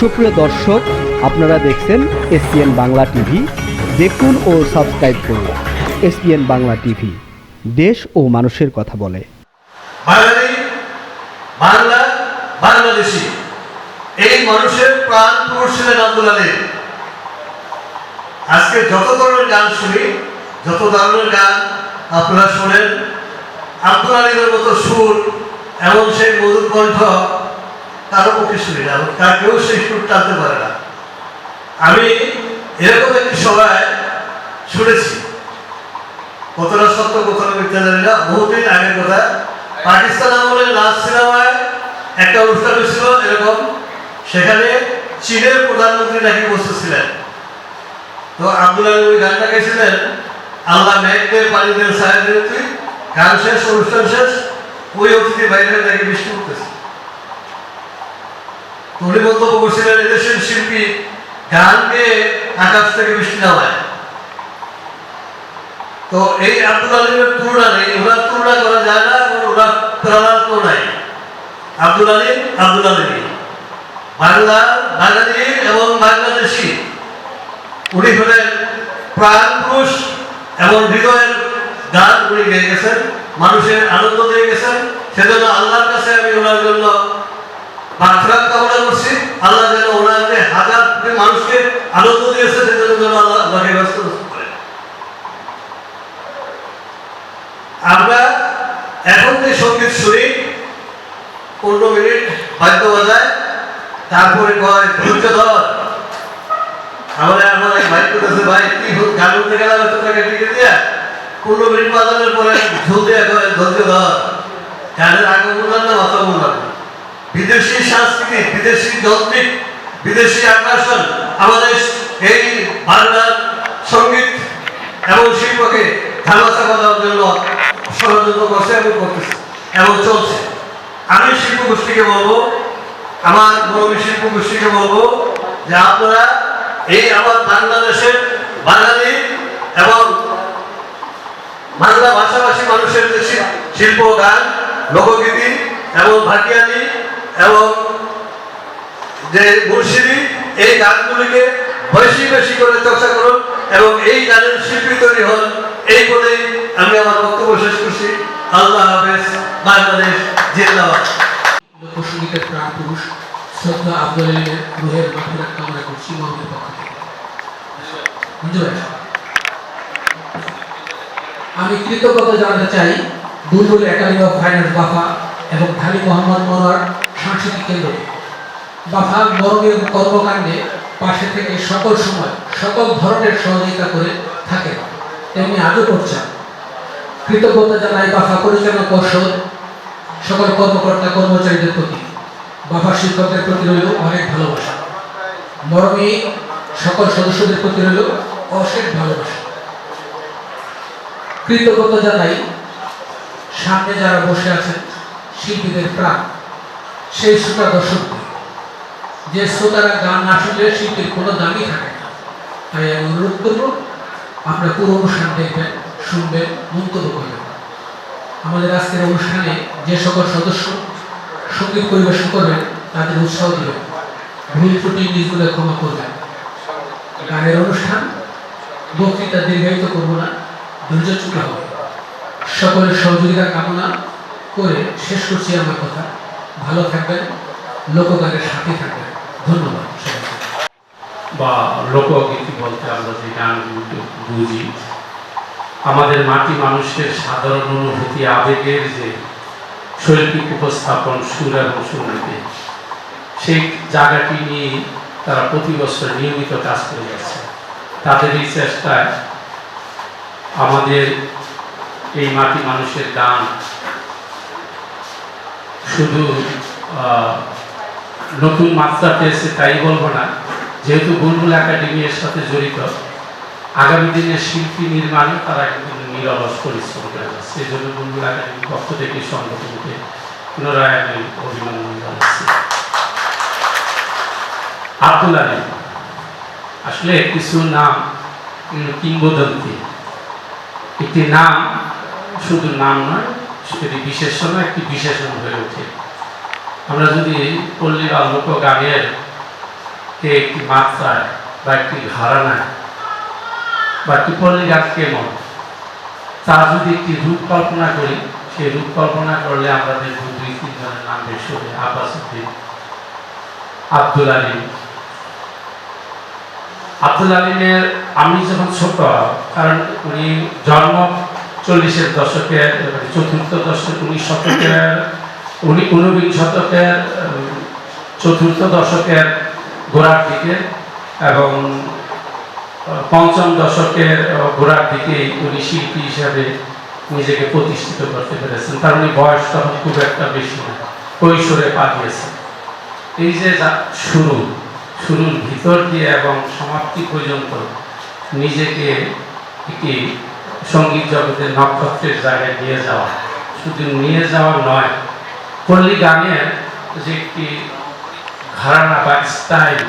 সুপ্রিয় দর্শক, আপনারা দেখছেন এসপিএন বাংলা টিভি। দেখুন ও সাবস্ক্রাইব করুন এসপিএন বাংলা টিভি। দেশ ও মানুষের কথা বলে। বাংলা এই মানুষের প্রাণ পুরুষ ছিলেন আব্দুল আলী আজকে যত ধরনের গান শুনি, যত ধরনের গান আপনারা শোনেন আব্দুল আলীদের মতো সুর, এমন সেই মধুর কণ্ঠ কারও পক্ষে না তার কেউ সেই সুর টানতে পারে না। আমি এরকম একটি সভায় শুনেছি। কতটা সত্য, কতটা মিথ্যা জানি না। বহুদিন আগের কথা। পাকিস্তান আমলে লাল সিনেমায় একটা অনুষ্ঠান হয়েছিল এরকম। সেখানে চীনের প্রধানমন্ত্রী নাকি উপস্থিত ছিলেন। তো আব্দুল আলী ওই গানটা গেছিলেন আল্লাহ মেঘ পানিদের পানি দে সাহেব দে তুই। গান শেষ, অনুষ্ঠান শেষ। ওই অতিথি বাইরে নাকি বৃষ্টি করতেছে করছিলেন এদেশের শিল্পী আকাশ থেকে বৃষ্টি নামায়। তো এই আব্দুল তুলনা নেই। তুলনা করা যায় না এবং প্রেরণার তো নাই। আব্দুল আব্দুল বাংলা, বাঙালি এবং বাংলাদেশি। উনি হলেন প্রাণ পুরুষ এবং হৃদয়ের গান উনি গেয়ে গেছেন, মানুষের আনন্দ দিয়ে গেছেন। সেজন্য আল্লাহর কাছে আমি ওনার জন্য মাফরাত কামনা করছি। আল্লাহ যেন ওনার হাজার মানুষকে আনন্দ দিয়েছে, সেজন্য যেন আল্লাহ আল্লাহকে ব্যস্ত আমরা এখন যে সংগীত শুনি, পনেরো মিনিট বাদ্য বাজায়, তারপরে কয়, ধৈর্য ধর। আমাদের আমার এক ভাই করতেছে ভাই, কি গান উঠতে গেলাম এত টাকা দিয়া? পনেরো মিনিট বাজানোর পরে ঝুল দিয়া কয়, ধৈর্য ধর। গানের আগে বললাম না মাথা বললাম। বিদেশি সংস্কৃতি, বিদেশি যৌক্তিক, বিদেশি আকর্ষণ আমাদের এই বাংলার সংগীত এবং শিল্পকে করার জন্য ষড়যন্ত্র করছে এবং করতেছে এবং চলছে। আমি শিল্প গোষ্ঠীকে বলব, আমার মৌলী শিল্প গোষ্ঠীকে বলব যে আপনারা এই আমার বাংলাদেশের বাঙালি এবং বাংলা ভাষাভাষী মানুষের যে শিল্প, গান, লোকগীতি এবং ভাটিয়ালি এবং যে মুর্শিদি, এই গানগুলিকে বেশি বেশি করে চর্চা করুন এবং এই গানের শিল্পী তৈরি হন। এই বলেই আমি আমার বক্তব্য শেষ করছি। আল্লাহ হাফেজ, বাংলাদেশ জিন্দাবাদ। লোকসঙ্গীতের প্রাণ পুরুষ শ্রদ্ধা আব্দুল কামনা করছি পক্ষ থেকে? আমি কৃতজ্ঞতা জানাতে চাই Bulbul academy of finance BAFA এবং ঢালি মোহাম্মদ মনোয়ার সাংস্কৃতিক কেন্দ্র বাফা মরমের কর্মকাণ্ডে পাশে থেকে সকল সময়, সকল ধরনের সহযোগিতা করে থাকে তেমনি আজও করছেন। কৃতজ্ঞতা জানাই বাফা পরিচালনা পর্ষদ, সকল কর্মকর্তা, কর্মচারীদের প্রতি। বাবা শিক্ষকদের প্রতি রইল অনেক ভালোবাসা। মরমী সকল সদস্যদের প্রতি রইল অশেষ ভালোবাসা। কৃতজ্ঞতা জানাই সামনে যারা বসে আছেন শিল্পীদের প্রাণ। সেই শ্রোতা দর্শক, যে শ্রোতারা গান না শুনলে শিল্পীর কোনো দামই থাকে না। তাই আমি অনুরোধ করব, আপনারা পুরো অনুষ্ঠান দেখবেন, শুনবেন, মন্তব্য করবেন। আমাদের আজকের অনুষ্ঠানে যে সকল সদস্য সংগীত পরিবেশন করবেন, তাদের উৎসাহ দিবেন। ভুল ত্রুটি নিজগুলো ক্ষমা করবেন। গানের অনুষ্ঠান বক্তৃতা দীর্ঘায়িত করব না ধৈর্যচ্যুত হবে। সকলের সহযোগিতা কামনা করে শেষ করছি আমার কথা। ভালো থাকবেন, লোকগানের সাথে থাকবেন। ধন্যবাদ বা লোকগীতি বলতে আমরা যে গানগুলো বুঝি, আমাদের মাটি মানুষের সাধারণ অনুভূতি, আবেগের যে শৈল্পিক উপস্থাপন, সুর এবং সঙ্গীতে সেই জায়গাটি নিয়ে তারা প্রতি বছর নিয়মিত কাজ করে যাচ্ছে। তাদের এই চেষ্টায় আমাদের এই মাটি মানুষের গান শুধু নতুন মাত্রা পেয়েছে তাই বলব না। যেহেতু বুলবুল একাডেমি এর সাথে জড়িত, আগামী দিনে শিল্পী নির্মাণে তারা একদম নিরলস পরিশ্রম করে যাচ্ছে। জন্য বুলবুল একাডেমির পক্ষ থেকে সংগঠনকে পুনরায় আমি অভিনন্দন জানাচ্ছি। আব্দুল আলী আসলে কিছু নাম কিংবদন্তি। একটি নাম শুধু নাম নয়, সেটি বিশেষণ একটি বিশেষণ হয়ে ওঠে। আমরা যদি পল্লী বা লোক গানের কে একটি মাত্রায় বা একটি ঘরানায় বা একটি পল্লী গান কেমন তার যদি একটি রূপ কল্পনা করি, সেই রূপ কল্পনা করলে আমরা দেখব দুই তিনজনের নাম বেশ হবে আব্বাস উদ্দিন, আব্দুল আলিম। আব্দুল আলিমের আমি যখন ছোট, কারণ উনি জন্ম চল্লিশের দশকের চতুর্থ দশক উনিশ শতকের উনি ঊনবিংশ শতকের চতুর্থ দশকের গোড়ার দিকে এবং পঞ্চম দশকের গোড়ার দিকে উনি শিল্পী হিসাবে নিজেকে প্রতিষ্ঠিত করতে পেরেছেন। উনি বয়স তখন খুব একটা বেশি না, কৈশোরে পা দিয়েছেন। এই যে শুরু, শুরুর ভিতর দিয়ে এবং সমাপ্তি পর্যন্ত নিজেকে একটি সংগীত জগতের নক্ষত্রের জায়গায় নিয়ে যাওয়া, শুধু নিয়ে যাওয়া নয় পল্লী গানের যে একটি ঘরানা বা স্টাইল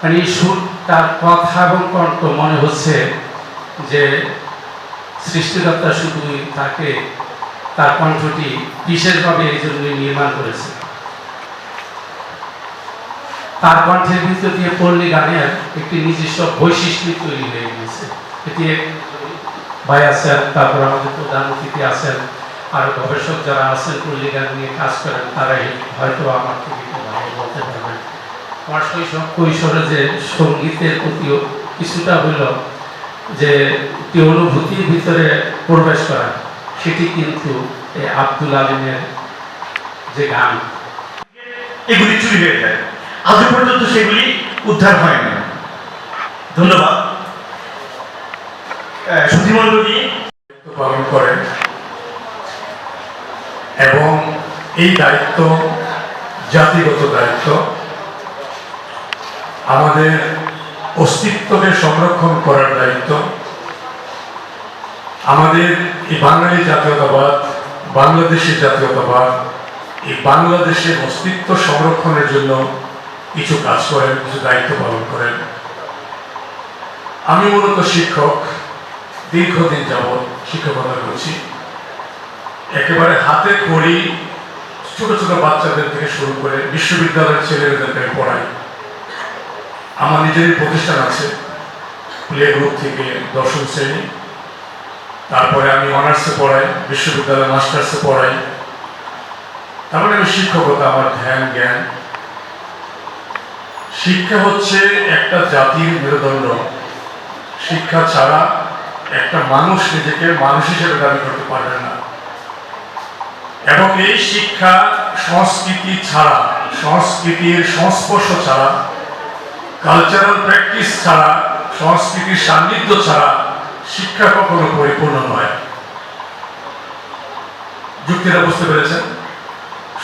মানে সুর, তার কথা এবং কণ্ঠ মনে হচ্ছে যে সৃষ্টিকর্তা শুধুই তাকে, তার কণ্ঠটি বিশেষভাবে এই জন্যই নির্মাণ করেছে। তার কণ্ঠের ভিতর দিয়ে পল্লী গানের একটি নিজস্ব বৈশিষ্ট্য তৈরি হয়ে গিয়েছে। এটি ভাই আছেন, তারপর আমাদের প্রধান অতিথি আছেন। আর গবেষক যারা আছেন পল্লী নিয়ে কাজ করেন তারাই হয়তো আমার থেকে ভালো বলতে পারবেন। আমার শৈশব কৈশোরে যে সঙ্গীতের প্রতি কিছুটা হইল যে একটি অনুভূতির ভিতরে প্রবেশ করা সেটি কিন্তু এই আব্দুল আলিমের যে গান। এগুলি চুরি হয়ে যায়। আজ পর্যন্ত সেগুলি উদ্ধার হয় না ধন্যবাদ। সুধীমণ্ডলী পালন করেন। এবং এই দায়িত্ব, জাতিগত দায়িত্ব, আমাদের অস্তিত্বকে সংরক্ষণ করার দায়িত্ব, আমাদের এই বাঙালি জাতীয়তাবাদ, বাংলাদেশি জাতীয়তাবাদ, এই বাংলাদেশের অস্তিত্ব সংরক্ষণের জন্য কিছু কাজ করেন, কিছু দায়িত্ব পালন করেন। আমি মূলত শিক্ষক, দীর্ঘদিন যাবৎ শিক্ষকতা করছি। একেবারে হাতে খড়ি ছোট ছোট বাচ্চাদের থেকে শুরু করে বিশ্ববিদ্যালয়ের ছেলেমেয়েদেরকে আমি পড়াই। আমার নিজেরই প্রতিষ্ঠান আছে, প্লে গ্রুপ থেকে দশম শ্রেণি। তারপরে আমি অনার্সে পড়াই, বিশ্ববিদ্যালয়ে মাস্টার্সে পড়াই। তারপরে আমি শিক্ষকতা, আমার ধ্যান, জ্ঞান। শিক্ষা হচ্ছে একটা জাতির মেরুদণ্ড। শিক্ষা ছাড়া একটা মানুষ নিজেকে মানুষ হিসেবে দাবি করতে পারবে না। এবং এই শিক্ষা সংস্কৃতি ছাড়া, সংস্কৃতির সংস্পর্শ ছাড়া কালচারাল প্র্যাকটিস ছাড়া, সংস্কৃতির সান্নিধ্য ছাড়া শিক্ষা কখনো পরিপূর্ণ নয়। যুক্তিটা বুঝতে পেরেছেন?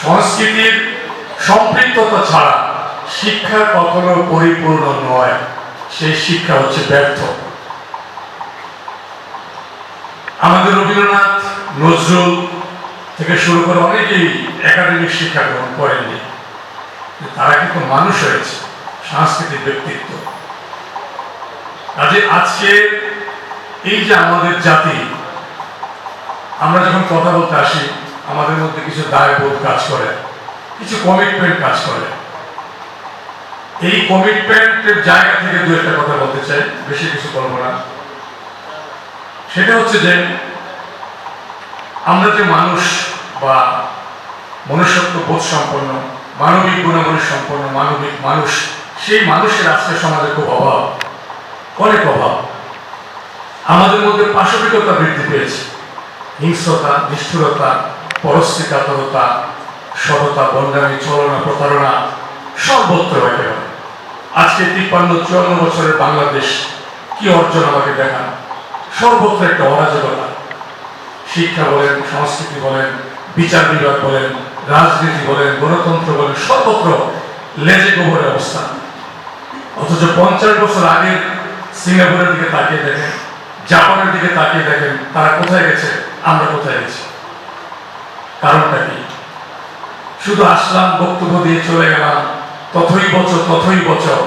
সংস্কৃতির সম্পৃক্ততা ছাড়া শিক্ষা কখনো পরিপূর্ণ নয়। সেই শিক্ষা হচ্ছে ব্যর্থ। আমাদের রবীন্দ্রনাথ, নজরুল থেকে শুরু করে অনেকেই একাডেমিক শিক্ষা গ্রহণ করেননি। তারা কিন্তু মানুষ হয়েছে, সাংস্কৃতিক ব্যক্তিত্ব। কাজে আজকে এই যে আমাদের জাতি, আমরা যখন কথা বলতে আসি, আমাদের মধ্যে কিছু দায়বোধ কাজ করে, কিছু কমিটমেন্ট কাজ করে। এই কমিটমেন্টের জায়গা থেকে দু একটা কথা বলতে চাই, বেশি কিছু বলব না। সেটা হচ্ছে যে আমরা যে মানুষ বা মনুষ্যত্ব বোধ সম্পন্ন, মানবিক গুণাবলী সম্পন্ন মানবিক মানুষ, সেই মানুষের আজকে সমাজে খুব অভাব। অনেক অভাব। আমাদের মধ্যে পাশবিকতা বৃদ্ধি পেয়েছে। হিংস্রতা, নিষ্ঠুরতা পরশ্রী কাতরতা সততা বন্যামী চলনা প্রতারণা সর্বত্র একেবারে আজকে তিপ্পান্ন, চুয়ান্ন বছরের বাংলাদেশ কি অর্জন আমাকে দেখান? সর্বত্র একটা অরাজকতা। শিক্ষা বলেন, সংস্কৃতি বলেন, বিচার বিভাগ বলেন, রাজনীতি বলেন, গণতন্ত্র বলেন, সর্বত্র লেজে গোবরের অবস্থা। অথচ পঞ্চাশ বছর আগের সিঙ্গাপুরের দিকে তাকিয়ে দেখেন, জাপানের দিকে তাকিয়ে দেখেন, তারা কোথায় গেছে, আমরা কোথায় গেছি? কারণটা কি? শুধু আসলাম, বক্তব্য দিয়ে চলে গেলাম তথই বছর তথই বছর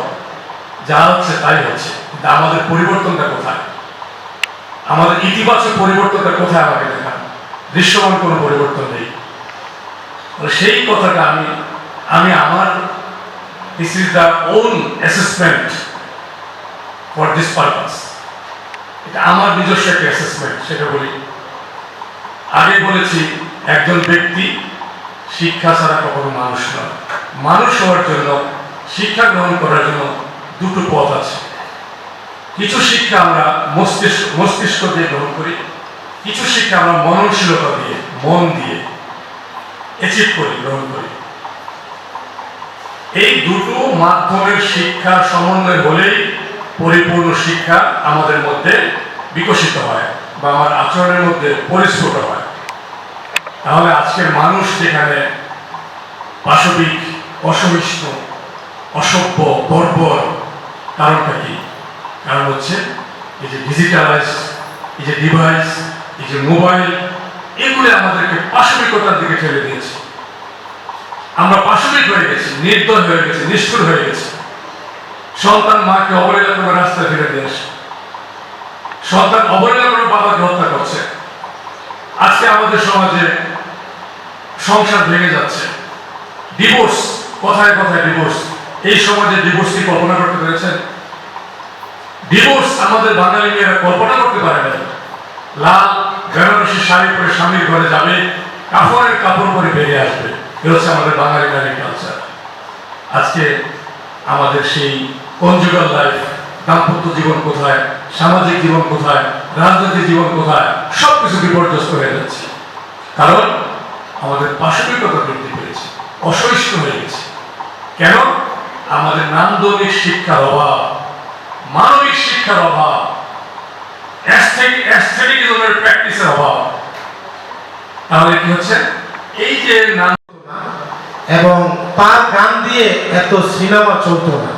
যা হচ্ছে তাই হচ্ছে আমাদের পরিবর্তনটা কোথায়? আমাদের ইতিবাচক পরিবর্তনটা কোথায় আমাকে দেখান দৃশ্যমান কোনো পরিবর্তন নেই। সেই কথাটা আমি আমি আমার this is the own assessment for this purpose এটা আমার নিজস্ব একটা অ্যাসেসমেন্ট সেটা বলি। আগে বলেছি, একজন ব্যক্তি শিক্ষা ছাড়া কখনো মানুষ নয়। মানুষ হওয়ার জন্য, শিক্ষা গ্রহণ করার জন্য দুটো পথ আছে। কিছু শিক্ষা আমরা মস্তিষ্ক মস্তিষ্ক দিয়ে গ্রহণ করি, কিছু শিক্ষা আমরা মননশীলতা দিয়ে, মন দিয়ে অ্যাচিভ করি, গ্রহণ করি। এই দুটো মাধ্যমের শিক্ষা সমন্বয় হলেই পরিপূর্ণ শিক্ষা আমাদের মধ্যে বিকশিত হয় বা আমার আচরণের মধ্যে পরিস্ফুট হয়। তাহলে আজকের মানুষ যেখানে পাশবিক, অসহিষ্ণু, অসভ্য, বর্বর, কারণটা কি? কারণ হচ্ছে, এই যে ডিজিটালাইজ এই যে ডিভাইস এই যে মোবাইল এগুলো আমাদেরকে পাশবিকতার দিকে ঠেলে দিয়েছে। আমরা পাশবিক হয়ে গেছি, নির্দয় হয়ে গেছি, নিষ্ঠুর হয়ে গেছি। সন্তান মাকে অবহেলা করে রাস্তায় ফিরে দিয়ে আসে। সন্তান অবহেলা করে বাবাকে হত্যা করছে। আজকে আমাদের সমাজে সংসার ভেঙে যাচ্ছে। ডিভোর্স কথায় কথায় ডিভোর্স এই সমাজে ডিভোর্স কি কল্পনা করতে পেরেছেন? ডিভোর্স আমাদের বাঙালি মেয়েরা কল্পনা করতে পারে না। লাল, বেনারসি শাড়ি পরে স্বামীর ঘরে যাবে কাপড়ের কাপড় পরে বেরিয়ে আসবে। এ হচ্ছে আমাদের বাঙালি নারী কালচার আজকে আমাদের সেই কনজুগাল লাইফ দাম্পত্য জীবন কোথায়, সামাজিক জীবন কোথায়, রাজনৈতিক জীবন কোথায় সব কিছু বিপর্যস্ত হয়ে যাচ্ছে। কারণ আমাদের পাশবিকতা বৃদ্ধি পেয়েছে, অসহিষ্ণু হয়ে গেছে। কেন? আমাদের নান্দনিক শিক্ষার অভাব। মানবিক শিক্ষার অভাব অ্যাস্থেটিকিজমের প্র্যাকটিসের অভাব। তাহলে কি হচ্ছে? এই যে নাম এবং তার গান দিয়ে এত সিনেমা চলতো না।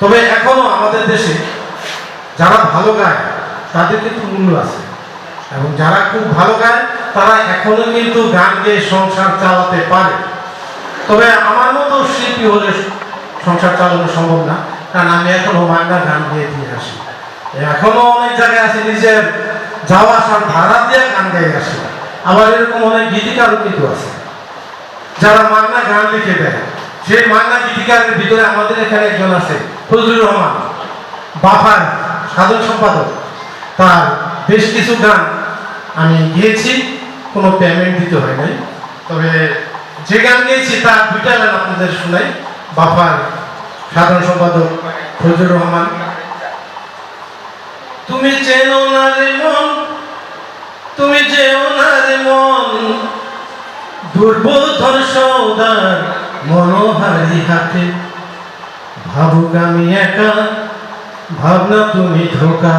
তবে এখনও আমাদের দেশে যারা ভালো গায়, তাদের কিন্তু মূল্য আছে। এবং যারা খুব ভালো গায়, তারা এখনও কিন্তু গান গেয়ে সংসার চালাতে পারে। তবে আমার মতো শিল্পী হলে সংসার চালানো সম্ভব না। কারণ আমি এখনও বাংলা গান গিয়ে দিয়ে আসি। এখনও অনেক জায়গায় আছে নিজের যাওয়া, আসার ভাড়া দিয়ে গান গাই আসি। আবার এরকম অনেক গীতিকারও কিন্তু আছে। যারা মান্না গান লিখে দেয়, সেই মান্না গীতিকারের ভিতরে আমাদের এখানে একজন আছে, ফজলুর রহমান, বাফার সাধন সম্পাদক। তার বেশ কিছু গান আমি গিয়েছি, কোনো পেমেন্ট দিতে হয় নাই। তবে যে গান গিয়েছি, তার দুইটা গান আপনাদের শোনাই, বাফার সাধারণ সম্পাদক ফজলুর রহমান। তুমি চেনো না রে মন, তুমি চেনো না রে মন। দুর্বোধন সৌদার মনোহারি হাতে, ভাবুক আমি একা, ভাবনা তুমি ধোকা।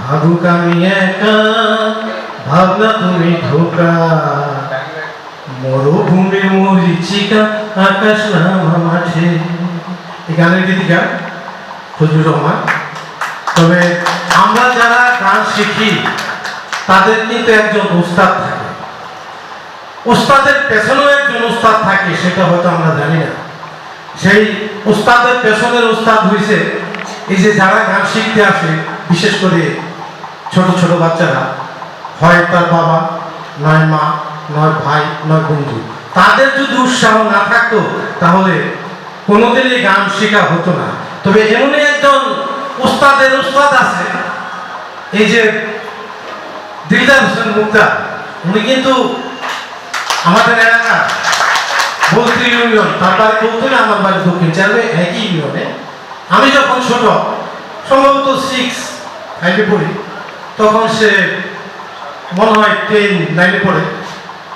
ভাবুক আমি একা, ভাবনা তুমি ধোকা। মরুভূমির মরিচিকা আকাশ নামা মাঠে এই গানের গীতিকা ফজলুর রহমান। তবে আমরা যারা গান শিখি, তাদের কিন্তু একজন উস্তাদ থাকে। উস্তাদের পেছনেও একজন উস্তাদ থাকে, সেটা হয়তো আমরা জানি না। সেই উস্তাদের পেছনের উস্তাদ হয়েছে এই যে যারা গান শিখতে আসে, বিশেষ করে ছোট ছোট বাচ্চারা, হয় তার বাবা, নয় মা নয় ভাই নয় বন্ধু। তাদের যদি উৎসাহ না থাকতো, তাহলে কোনোদিনই গান শেখা হতো না। তবে এমনই একজন উস্তাদের উস্তাদ আছে, এই যে দিলদার হোসেন মুক্তা, উনি কিন্তু আমাদের এলাকা বলতি ইউনিয়ন, তার বাড়ি বলতে আমার বাড়ি দক্ষিণ চারবে একই ইউনিয়নে। আমি যখন ছোট, সম্ভবত সিক্স ফাইভে পড়ি, তখন সে মনে হয় টেন নাইনে পড়ে।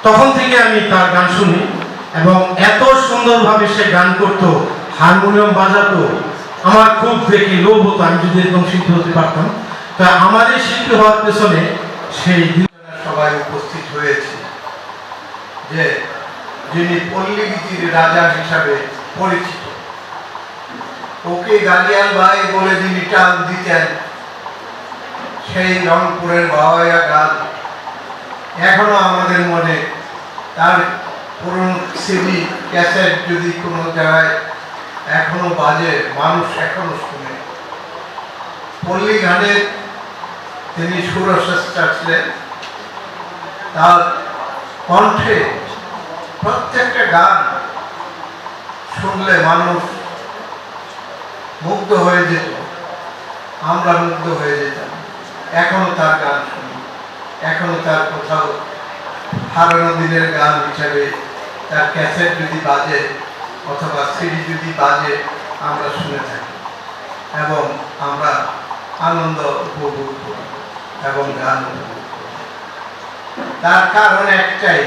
তখন থেকে আমি তার গান শুনি এবং এত সুন্দরভাবে সে গান করতো, হারমোনিয়াম বাজাতো, আমার খুব দেখি লোভ হতো, আমি যদি এরকম শিল্পী হতে পারতাম। তা এই শিল্পী হওয়ার পেছনে সেই সবাই উপস্থিত হয়েছে, যে যিনি পল্লীগীতির রাজা হিসাবে পরিচিত। ওকে গালিয়াল ভাই বলে যিনি টান দিতেন, সেই রংপুরের বাবাইয়া গান। এখনও আমাদের তার পুরনো সিডি, ক্যাসেট যদি কোনো জায়গায় এখনও বাজে, মানুষ এখনও শুনে। পল্লী গানের তিনি সুরশ্রেষ্ঠা ছিলেন। তার কণ্ঠে প্রত্যেকটা গান শুনলে মানুষ মুগ্ধ হয়ে যেত। আমরা মুগ্ধ হয়ে যেতাম। এখনও তার গান শুনি। এখনও তার কোথাও হারানো দিনের গান হিসাবে তার ক্যাসেট যদি বাজে অথবা সিডি যদি বাজে, আমরা শুনে থাকি এবং আমরা আনন্দ উপভোগ করি এবং গান তার কারণ একটাই,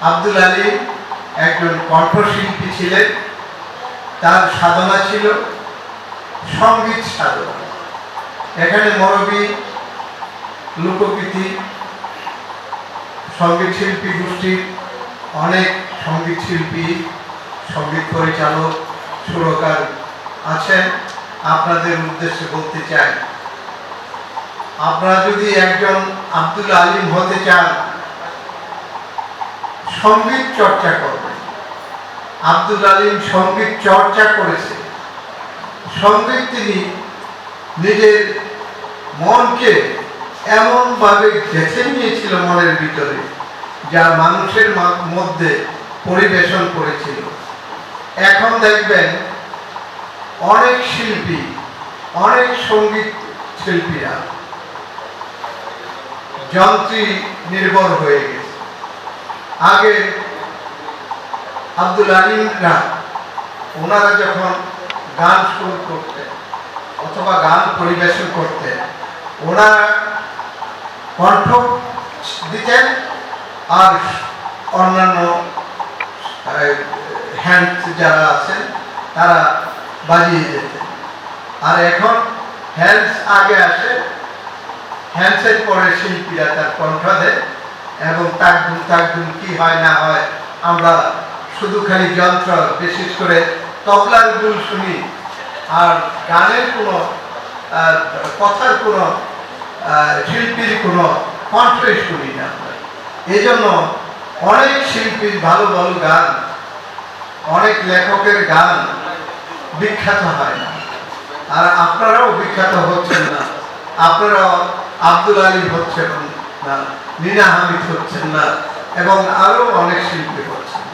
আব্দুল আলী একজন কণ্ঠশিল্পী ছিলেন, তার সাধনা ছিল সংগীত সাধনা। এখানে মরবী, লোকগীতি সংগীত শিল্পী গোষ্ঠীর অনেক সংগীত শিল্পী, সংগীত পরিচালক, সুরকার আছেন। আপনাদের উদ্দেশ্যে বলতে চাই, আপনারা যদি একজন আব্দুল আলিম হতে চান, সংগীত চর্চা করবেন। আব্দুল আলিম সংগীত চর্চা করেছে। সংগীত তিনি নিজের মনকে এমনভাবে গেঁথে নিয়েছিল মনের ভিতরে, যা মানুষের মধ্যে পরিবেশন করেছিল। এখন দেখবেন, অনেক শিল্পী, অনেক সংগীত শিল্পীরা যন্ত্রী নির্ভর হয়ে গেছে। আগে আব্দুল আলিমরা, ওনারা যখন গান শুরু করতেন অথবা গান পরিবেশন করতেন, ওনারা কণ্ঠ দিতেন আর অন্যান্য হ্যান্ড যারা আছেন, তারা বাজিয়ে যেতেন আর এখন হ্যান্ডস আগে আসে হ্যান্ডসের পরে শিল্পীরা তার কণ্ঠ দেয় এবং তাকগুন তাকগুন কি হয়, না হয়, আমরা শুধু খালি যন্ত্র, বিশেষ করে তবলার গুল শুনি। আর গানের কোনো কথার কোনো শিল্পীর কোনো কণ্ঠই শুনি না এই জন্য অনেক শিল্পীর ভালো ভালো গান, অনেক লেখকের গান বিখ্যাত হয় না। আর আপনারাও বিখ্যাত হচ্ছেন না। আপনারাও আব্দুল আলী হচ্ছেন না, নীনা হামিদ হচ্ছেন না, এবং আরও অনেক শিল্পী হচ্ছেন।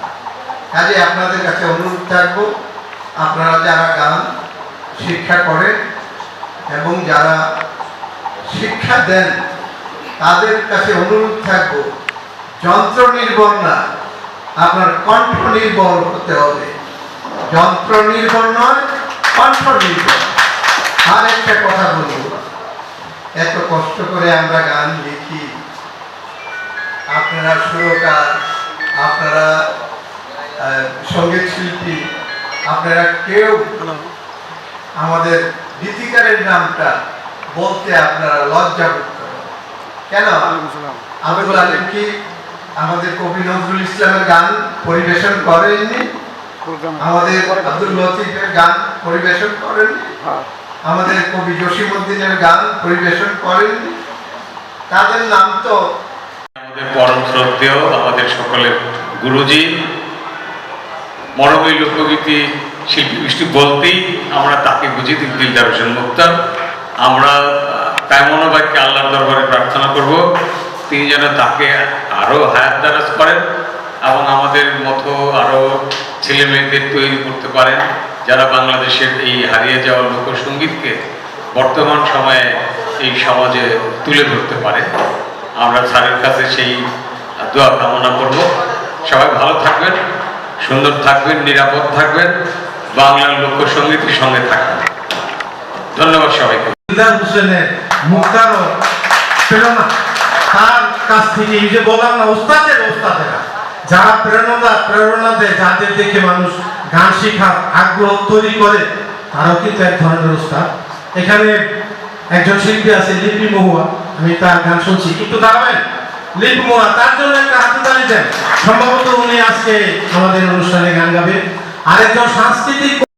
কাজে আপনাদের কাছে অনুরোধ থাকব, আপনারা যারা গান, শিক্ষা করেন, এবং যারা শিক্ষা দেন। তাদের কাছে অনুরোধ থাকব যন্ত্র নির্ভর না আপনার কণ্ঠ নির্ভর হতে হবে। যন্ত্র নির্ভর নয় কণ্ঠ নির্ভর। আর একটা কথা বলব এত কষ্ট করে আমরা গান লিখি। আপনারা সুরকার আপনারা সংগীত শিল্পী আপনারা কেউ আমাদের গীতিকারের নামটা বলতে আপনারা লজ্জা বোধ করেন। কেন? আব্দুল আলিম কি আমাদের কবি নজরুল ইসলামের গান পরিবেশন করেননি? আমাদের আব্দুল লতিফের গান পরিবেশন করেননি? আমাদের কবি জসিমুদ্দিনের গান পরিবেশন করেননি? তাদের নাম তো আমাদের পরম শ্রদ্ধেয়, আমাদের সকলের গুরুজি মরমী লোকগীতি শিল্পী বলতেই আমরা তাকে বুঝি দিলদার হোসেন মুক্তার। আমরা তাই মনোবাক্যে আল্লাহর দরবারে প্রার্থনা করব। তিনি যেন তাকে আরও হায়াত দারাজ করেন এবং আমাদের মতো আরও ছেলে মেয়েদের তৈরি করতে পারেন, যারা বাংলাদেশের এই হারিয়ে যাওয়া লোকসঙ্গীতকে বর্তমান সময়ে এই সমাজে তুলে ধরতে পারে। আমরা স্যারের কাছে সেই দোয়া কামনা করব। সবাই ভালো থাকবেন, সুন্দর থাকবেন, নিরাপদ থাকবেন, বাংলার লোকসঙ্গীতের সঙ্গে থাকবেন। ধন্যবাদ সবাইকে। হোসেনের প্রেরণা। তার কাছ থেকে এই যে বললাম না ওস্তাদের ওস্তাদেরা যারা প্রেরণা প্রেরণা দেয়, যাদের দেখে মানুষ গান শেখার আগ্রহ তৈরি করে, তারাও কিন্তু এক ধরনের ওস্তাদ এখানে একজন শিল্পী আছে, লিপি মহুয়া। আমি তার গান শুনছি। কিন্তু দাঁড়াবেন, লিপি মহুয়া, তার জন্য একটা হাততালি দেন। সম্ভবত উনি আজকে আমাদের অনুষ্ঠানে গান গাবেন আরেকজন সাংস্কৃতিক